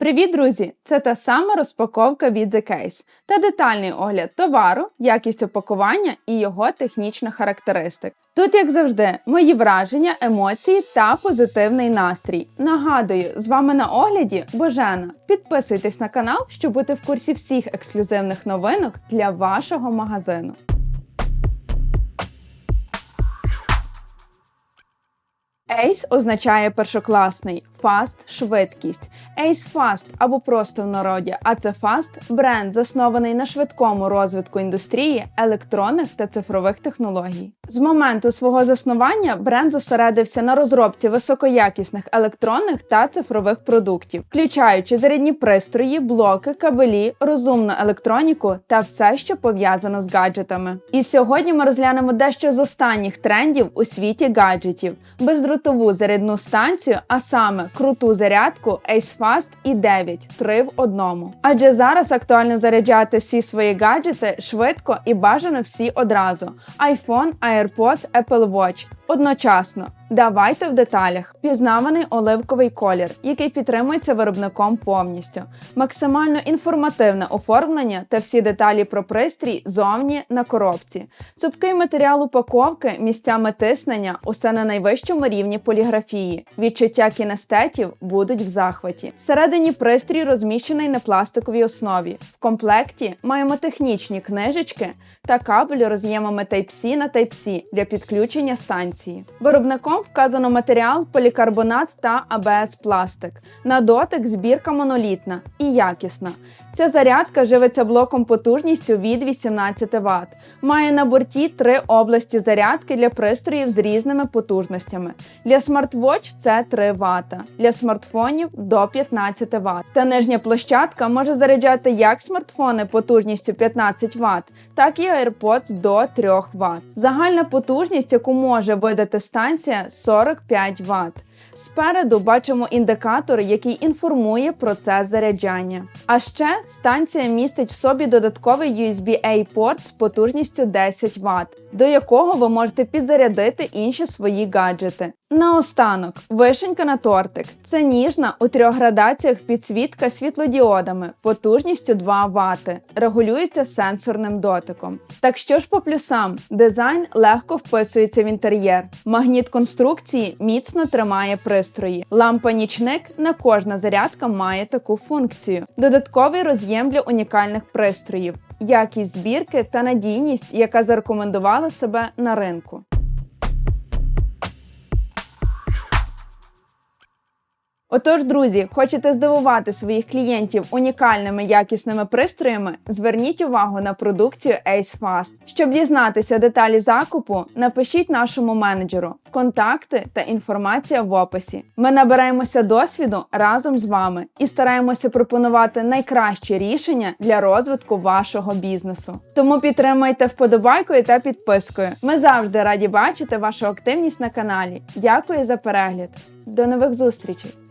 Привіт, друзі! Це та сама розпаковка від The Case та детальний огляд товару, якість опакування і його технічних характеристик. Тут, як завжди, мої враження, емоції та позитивний настрій. Нагадую, з вами на огляді Божена. Підписуйтесь на канал, щоб бути в курсі всіх ексклюзивних новинок для вашого магазину. Ace означає першокласний, Fast – швидкість. Ace Fast або просто в народі, а це Fast – бренд, заснований на швидкому розвитку індустрії електронних та цифрових технологій. З моменту свого заснування бренд зосередився на розробці високоякісних електронних та цифрових продуктів, включаючи зарядні пристрої, блоки, кабелі, розумну електроніку та все, що пов'язано з гаджетами. І сьогодні ми розглянемо дещо з останніх трендів у світі гаджетів, бездротову зарядну станцію, а саме круту зарядку Ace Fast і 9 3 в одному. Адже зараз актуально заряджати всі свої гаджети швидко і бажано всі одразу: iPhone, AirPods, Apple Watch. Одночасно, давайте в деталях. Пізнаваний оливковий колір, який підтримується виробником повністю, максимально інформативне оформлення та всі деталі про пристрій зовні на коробці, цупкий матеріал упаковки, місцями тиснення, усе на найвищому рівні поліграфії. Відчуття кінестетів будуть в захваті. Всередині пристрій розміщений на пластиковій основі. В комплекті маємо технічні книжечки та кабель роз'ємами Type-C на Type-C для підключення станції. Виробником вказано матеріал полікарбонат та АБС пластик. На дотик збірка монолітна і якісна. Ця зарядка живиться блоком потужністю від 18 Вт. Має на борті три області зарядки для пристроїв з різними потужностями. Для смарт-вотч це 3 Вт, для смартфонів до 15 Вт. Та нижня площадка може заряджати як смартфони потужністю 15 Вт, так і AirPods до 3 Вт. Загальна потужність, яку може видати станція 45 Вт. Спереду бачимо індикатор, який інформує процес заряджання. А ще станція містить в собі додатковий USB-A порт з потужністю 10 Вт, до якого ви можете підзарядити інші свої гаджети. Наостанок, вишенька на тортик. Це ніжна у трьох градаціях підсвітка світлодіодами потужністю 2 Вт, регулюється сенсорним дотиком. Так що ж по плюсам, дизайн легко вписується в інтер'єр, магніт конструкції міцно тримає пристрої. Лампа нічник не кожна зарядка має таку функцію. Додатковий роз'єм для унікальних пристроїв, якість збірки та надійність, яка зарекомендувала себе на ринку. Отож, друзі, хочете здивувати своїх клієнтів унікальними якісними пристроями? Зверніть увагу на продукцію Ace Fast. Щоб дізнатися деталі закупу, напишіть нашому менеджеру, контакти та інформація в описі. Ми набираємося досвіду разом з вами і стараємося пропонувати найкращі рішення для розвитку вашого бізнесу. Тому підтримайте вподобайкою та підпискою. Ми завжди раді бачити вашу активність на каналі. Дякую за перегляд. До нових зустрічей!